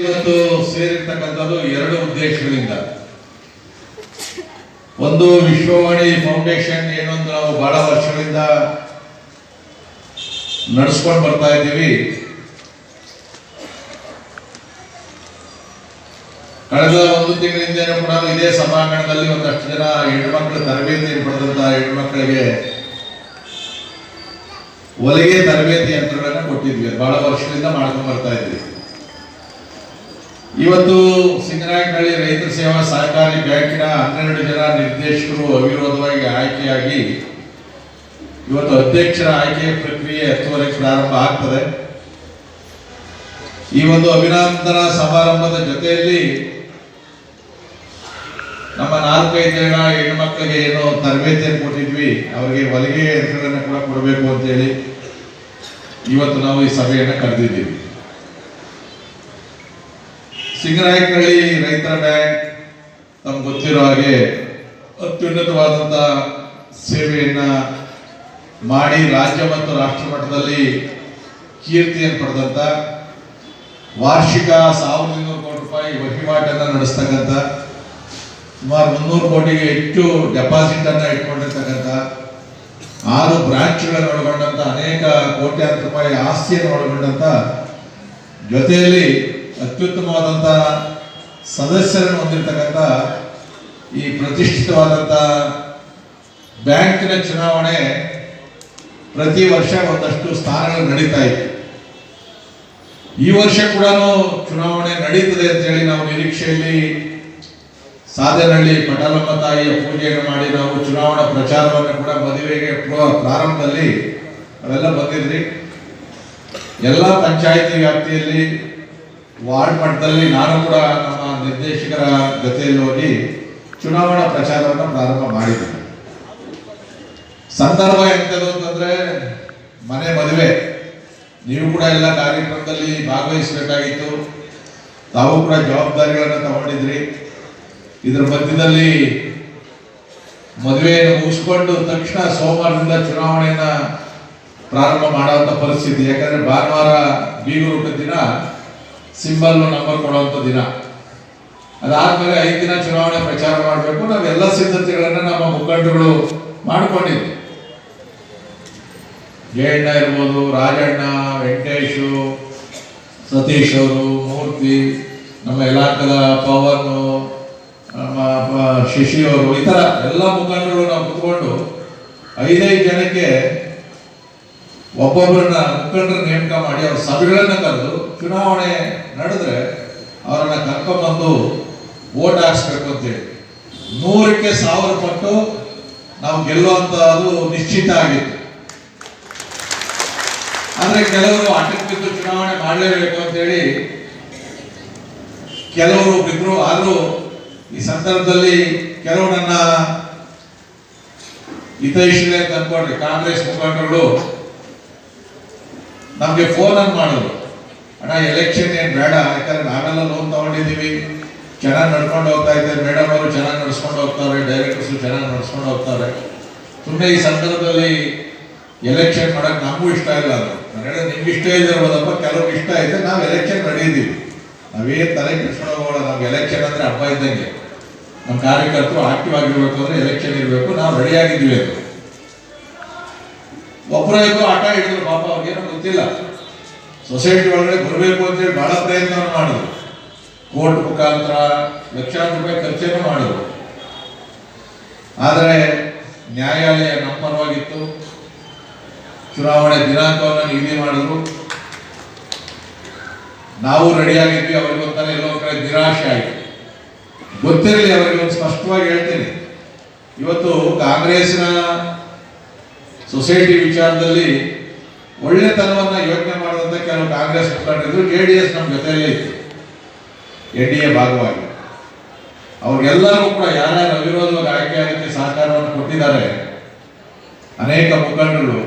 ಇವತ್ತು ಸೇರಿರ್ತಕ್ಕಂಥದ್ದು ಎರಡು ಉದ್ದೇಶಗಳಿಂದ. ಒಂದು ವಿಶ್ವವಾಣಿ ಫೌಂಡೇಶನ್ ಏನೊಂದು ನಾವು ಬಹಳ ವರ್ಷಗಳಿಂದ ನಡೆಸ್ಕೊಂಡು ಬರ್ತಾ ಇದ್ದೀವಿ. ಕಳೆದ ಒಂದು ತಿಂಗಳಿಂದ ಕೂಡ ಇದೇ ಸಭಾಂಗಣದಲ್ಲಿ ಒಂದಷ್ಟು ಜನ ಹೆಣ್ಮಕ್ಳು ತರಬೇತಿ ಪಡೆದಂತ ಹೆಣ್ಮಕ್ಳಿಗೆ ಒಲಿಗೆ ತರಬೇತಿ ಯಂತ್ರಗಳನ್ನು ಕೊಟ್ಟಿದ್ವಿ. ಬಹಳ ವರ್ಷಗಳಿಂದ ಮಾಡ್ಕೊಂಡು ಬರ್ತಾ ಇದ್ವಿ ಇವತ್ತು ಸಿಂಗನಾಯಕಹಳ್ಳಿ ರೈತ ಸೇವಾ ಸಹಕಾರಿ ಬ್ಯಾಂಕಿನ ಹನ್ನೆರಡು ಜನ ನಿರ್ದೇಶಕರು ಅವಿರೋಧವಾಗಿ ಆಯ್ಕೆಯಾಗಿ ಇವತ್ತು ಅಧ್ಯಕ್ಷರ ಆಯ್ಕೆ ಪ್ರಕ್ರಿಯೆ ಹತ್ತುವರೆಗೆ ಪ್ರಾರಂಭ ಆಗ್ತದೆ. ಈ ಒಂದು ಅಭಿನಂದನಾ ಸಮಾರಂಭದ ಜೊತೆಯಲ್ಲಿ ನಮ್ಮ ನಾಲ್ಕೈದು ಜನ ಹೆಣ್ಮಕ್ಳಿಗೆ ಏನು ತರಬೇತಿಯನ್ನು ಕೊಟ್ಟಿದ್ವಿ. ಅವರಿಗೆ ಹೊಲಿಗೆ ಹೆಸರನ್ನು ಕೂಡ ಕೊಡಬೇಕು ಅಂತೇಳಿ ಇವತ್ತು ನಾವು ಈ ಸಭೆಯನ್ನು ಕರೆದಿದ್ದೀವಿ. ಸಿಂಗನಾಯಕನಹಳ್ಳಿ ರೈತರ ಬ್ಯಾಂಕ್ ನಮ್ಗೆ ಗೊತ್ತಿರೋ ಹಾಗೆ ಅತ್ಯುನ್ನತವಾದಂಥ ಸೇವೆಯನ್ನ ಮಾಡಿ ರಾಜ್ಯ ಮತ್ತು ರಾಷ್ಟ್ರ ಮಟ್ಟದಲ್ಲಿ ಕೀರ್ತಿಯನ್ನು ಪಡೆದಂತ ವಾರ್ಷಿಕ ಸಾವಿರದ ಇನ್ನೂರು ಕೋಟಿ ರೂಪಾಯಿ ವಹಿವಾಟನ್ನು ನಡೆಸ್ತಕ್ಕಂಥ ಸುಮಾರು ಮುನ್ನೂರು ಕೋಟಿಗೆ ಹೆಚ್ಚು ಡೆಪಾಸಿಟ್ ಅನ್ನ ಇಟ್ಕೊಂಡಿರ್ತಕ್ಕಂಥ ಆರು ಬ್ರಾಂಚ್ಗಳನ್ನು ಒಳಗೊಂಡಂತ, ಅನೇಕ ಕೋಟ್ಯಾಂತರ ರೂಪಾಯಿ ಆಸ್ತಿಯನ್ನು ಒಳಗೊಂಡಂತ ಜೊತೆಯಲ್ಲಿ ಅತ್ಯುತ್ತಮವಾದಂಥ ಸದಸ್ಯರನ್ನು ಹೊಂದಿರತಕ್ಕಂಥ ಈ ಪ್ರತಿಷ್ಠಿತವಾದಂಥ ಬ್ಯಾಂಕಿನ ಚುನಾವಣೆ ಪ್ರತಿ ವರ್ಷ ಒಂದಷ್ಟು ಸ್ಥಾನಗಳು ನಡೀತಾ ಇತ್ತು. ಈ ವರ್ಷ ಕೂಡ ಚುನಾವಣೆ ನಡೀತದೆ ಅಂತೇಳಿ ನಾವು ನಿರೀಕ್ಷೆಯಲ್ಲಿ ಸಾಧನಹಳ್ಳಿ ಪಟಾಲಮ್ಮ ತಾಯಿಯ ಪೂಜೆಯನ್ನು ಮಾಡಿ ನಾವು ಚುನಾವಣಾ ಪ್ರಚಾರವನ್ನು ಕೂಡ ಮದುವೆಗೆ ಪ್ರ- ಪ್ರಾರಂಭದಲ್ಲಿ ಅವೆಲ್ಲ ಬಂದಿದ್ರಿ. ಎಲ್ಲ ಪಂಚಾಯಿತಿ ವ್ಯಾಪ್ತಿಯಲ್ಲಿ ವಾರ್ಡ್ ಮಟ್ಟದಲ್ಲಿ ನಾನು ಕೂಡ ನಮ್ಮ ನಿರ್ದೇಶಕರ ಜೊತೆಯಲ್ಲಿ ಹೋಗಿ ಚುನಾವಣಾ ಪ್ರಚಾರವನ್ನು ಪ್ರಾರಂಭ ಮಾಡಿದ್ದೀನಿ. ಸಂದರ್ಭ ಎಂತದ್ದು ಅಂತಂದ್ರೆ, ಮನೆ ಮದುವೆ. ನೀವು ಕೂಡ ಎಲ್ಲ ಕಾರ್ಯಕ್ರಮದಲ್ಲಿ ಭಾಗವಹಿಸಬೇಕಾಗಿತ್ತು. ತಾವು ಕೂಡ ಜವಾಬ್ದಾರಿಗಳನ್ನು ತಗೊಂಡಿದ್ರಿ. ಇದರ ಮಧ್ಯದಲ್ಲಿ ಮದುವೆಯನ್ನು ಮುಗಿಸ್ಕೊಂಡು ತಕ್ಷಣ ಸೋಮವಾರದಿಂದ ಚುನಾವಣೆಯನ್ನ ಪ್ರಾರಂಭ ಮಾಡುವಂತ ಪರಿಸ್ಥಿತಿ. ಯಾಕಂದ್ರೆ ಭಾನುವಾರ ಬೀಗರು ಹುಟ್ಟಿದ ದಿನ ಸಿಂಬಲ್ ನಂಬರ್ ಕೊಡುವಂತ ದಿನ. ಅದಾದ್ಮೇಲೆ ಐದು ದಿನ ಚುನಾವಣೆ ಪ್ರಚಾರ ಮಾಡಬೇಕು. ನಾವೆಲ್ಲ ಸಿದ್ಧತೆಗಳನ್ನ ನಮ್ಮ ಮುಖಂಡರುಗಳು ಮಾಡ್ಕೊಂಡಿದ್ವಿ. ಜಯಣ್ಣ ಇರ್ಬೋದು, ರಾಜಣ್ಣ, ವೆಂಕಟೇಶು, ಸತೀಶ್ ಅವರು, ಮೂರ್ತಿ, ನಮ್ಮ ಇಲಾಖೆದ ಪವನ್, ನಮ್ಮ ಶಶಿ ಅವರು, ಈ ತರ ಎಲ್ಲ ಮುಖಂಡರು ನಾವು ಕುತ್ಕೊಂಡು ಐದೈದು ಜನಕ್ಕೆ ಒಬ್ಬೊಬ್ಬರನ್ನ ಮುಖಂಡರ ನೇಮಕ ಮಾಡಿ ಅವ್ರ ಸಭೆಗಳನ್ನ ಕರೆದು ಚುನಾವಣೆ ನಡೆದ್ರೆ ಅವರನ್ನ ಕರ್ಕೊಂಡ್ಬಂದು ಓಟ್ ಹಾಕ್ಸ್ಬೇಕು ಅಂತೇಳಿ. ನೂರಕ್ಕೆ ಸಾವಿರ ಪಟ್ಟು ನಾವು ಗೆಲ್ಲುವಂತ ಅದು ನಿಶ್ಚಿತ ಆಗಿತ್ತು. ಆದ್ರೆ ಕೆಲವರು ಅಟಕ್ಕಿದ್ದು ಚುನಾವಣೆ ಮಾಡಲೇಬೇಕು ಅಂತೇಳಿ ಕೆಲವರು ಬಿದ್ರು, ಆದ್ರೂ ಈ ಸಂದರ್ಭದಲ್ಲಿ ಕೆಲವು ನನ್ನ ಹಿತೈಷಿಲೆ ಅಂತ ಅನ್ಕೊಂಡ್ರೆ ಕಾಂಗ್ರೆಸ್ ಮುಖಂಡರು ನಮ್ಗೆ ಫೋನ್ ಅನ್ನು ಮಾಡಿದ್ರು. ಅಣ್ಣ ಎಲೆಕ್ಷನ್ ಏನು ಬೇಡ, ಯಾಕಂದ್ರೆ ನಾವೆಲ್ಲ ಲೋನ್ ತಗೊಂಡಿದ್ದೀವಿ. ಚೆನ್ನಾಗಿ ನಡ್ಕೊಂಡು ಹೋಗ್ತಾ ಇದ್ದಾರೆ. ಮೇಡಮ್ ಅವರು ಚೆನ್ನಾಗಿ ನಡ್ಸ್ಕೊಂಡು ಹೋಗ್ತಾರೆ ಡೈರೆಕ್ಟರ್ಸ್ ಚೆನ್ನಾಗಿ ನಡ್ಸ್ಕೊಂಡು ಹೋಗ್ತಾರೆ. ಸುಮ್ಮನೆ ಈ ಸಂದರ್ಭದಲ್ಲಿ ಎಲೆಕ್ಷನ್ ಮಾಡಕ್ ನಮಗೂ ಇಷ್ಟ ಇಲ್ಲ ಅದು. ನಾನು ಹೇಳಿದ್ರೆ ನಿಮ್ಗೆ ಇಷ್ಟ ಇದಿರ್ಬೋದಪ್ಪ ಕೆಲವ್ರಿಗೆ ಇಷ್ಟ ಇದೆ ನಾವು ಎಲೆಕ್ಷನ್ ನಡೆಯಿದ್ದೀವಿ ನಾವೇನ್ ತಲೆ ಕೆಡ್ಸ್ಕೊಂಡು ಹೋಗೋಣ ನಮ್ಗೆ ಎಲೆಕ್ಷನ್ ಅಂದ್ರೆ ಹಬ್ಬ ಇದ್ದಂಗೆ. ನಮ್ಮ ಕಾರ್ಯಕರ್ತರು ಆಕ್ಟಿವ್ ಆಗಿರ್ಬೇಕು ಅಂದ್ರೆ ಎಲೆಕ್ಷನ್ ಇರಬೇಕು, ನಾವು ರೆಡಿ ಆಗಿದ್ವಿ ಅದು. ಒಬ್ಬರ ಆಟ ಹಿಡಿದ್ರು, ಪಾಪ ಅವ್ರಿಗೇನು ಗೊತ್ತಿಲ್ಲ. ಸೊಸೈಟಿ ಒಳಗಡೆ ಬರಬೇಕು ಅಂತೇಳಿ ಬಹಳ ಪ್ರಯತ್ನ ಮಾಡಿದ್ರು. ಕೋರ್ಟ್ ಮುಖಾಂತರ ಲಕ್ಷಾಂತರ ರೂಪಾಯಿ ಖರ್ಚೇನು ಮಾಡಿದ್ರು. ಆದರೆ ನ್ಯಾಯಾಲಯ ನಮ್ಮ ಪರವಾಗಿತ್ತು ಚುನಾವಣೆ ದಿನಾಂಕವನ್ನು ನಿಗದಿ ಮಾಡಿದ್ರು. ನಾವು ರೆಡಿಯಾಗಿದ್ವಿ, ಅವರಿಗೆ ಒಂಥರ ಎಲ್ಲೋ ಕಡೆ ನಿರಾಶೆ ಆಯಿತು. ಗೊತ್ತಿರಲಿ, ಅವರಿಗೆ ಒಂದು ಸ್ಪಷ್ಟವಾಗಿ ಹೇಳ್ತೀನಿ. ಇವತ್ತು ಕಾಂಗ್ರೆಸ್ನ ಸೊಸೈಟಿ ವಿಚಾರದಲ್ಲಿ ಒಳ್ಳೆತನವನ್ನ ಯೋಚನೆ ಮಾಡುವಂತ ಕೆಲವು ಕಾಂಗ್ರೆಸ್ ಮುಖಂಡರಿದ್ರು ಜೆ ಡಿ ಎಸ್ ನಮ್ಮ ಜೊತೆಯಲ್ಲೇ ಇತ್ತು ಎನ್ ಡಿ ಎ ಭಾಗವಾಗಿ. ಅವ್ರಿಗೆಲ್ಲರೂ ಕೂಡ ಯಾರ್ಯಾರು ಅವಿರೋಧವಾಗಿ ಆಯ್ಕೆ ಆಗುತ್ತೆ ಸಹಕಾರವನ್ನು ಕೊಟ್ಟಿದ್ದಾರೆ, ಅನೇಕ ಮುಖಂಡರು,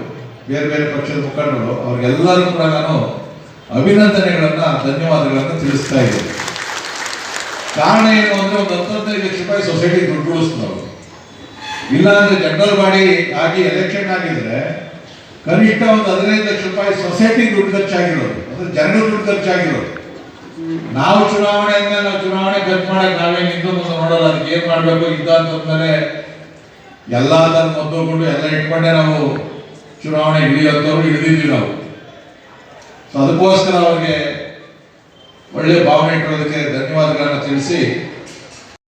ಬೇರೆ ಬೇರೆ ಪಕ್ಷದ ಮುಖಂಡರು, ಅವ್ರಿಗೆಲ್ಲರೂ ಕೂಡ ನಾನು ಅಭಿನಂದನೆಗಳನ್ನ, ಧನ್ಯವಾದಗಳನ್ನ ತಿಳಿಸ್ತಾ ಇದ್ದೀನಿ. ಕಾರಣ ಏನು ಅಂದ್ರೆ ಒಂದು ಹತ್ತೊಂದೈದು ಲಕ್ಷ ರೂಪಾಯಿ ಸೊಸೈಟಿ ದುಡ್ಡು ಉಳಿಸ್ತಾರೆ ಇಲ್ಲ ಅಂದ್ರೆ ಜನರಲ್ ಬಾಡಿ ಆಗಿ ಎಲೆಕ್ಷನ್ ಆಗಿದ್ರೆ ಕನಿಷ್ಠ ಒಂದು ಹದಿನೈದು ಲಕ್ಷ ರೂಪಾಯಿ ಸೊಸೈಟಿ ದುಡ್ಡು ಖರ್ಚಾಗಿರೋದು. ಅಂದ್ರೆ ಜನರು ದುಡ್ಡು ಖರ್ಚಾಗಿರೋದು. ನಾವು ಚುನಾವಣೆ ಅಂದ್ರೆ ನಾವು ಚುನಾವಣೆ ಖರ್ಚು ಮಾಡಕ್ ನಾವೇನು ಮುಂದೆ ನೋಡಲ್ಲ, ಅದಕ್ಕೆ ಏನ್ ಮಾಡ್ಬೇಕು ಇದ್ದ ಅಂತಂದ್ರೆ ಎಲ್ಲ ಅದನ್ನು ಮದ್ದುಕೊಂಡು ಎಲ್ಲ ಇಟ್ಕೊಂಡೆ ನಾವು ಚುನಾವಣೆ ಇಳಿಯೋದವ್ರು ಹಿಡಿದಿದ್ವಿ ನಾವು. ಅದಕ್ಕೋಸ್ಕರ ಅವ್ರಿಗೆ ಒಳ್ಳೆ ಭಾವನೆ ಇಟ್ಟಿರೋದಕ್ಕೆ ಧನ್ಯವಾದಗಳನ್ನು ತಿಳಿಸಿ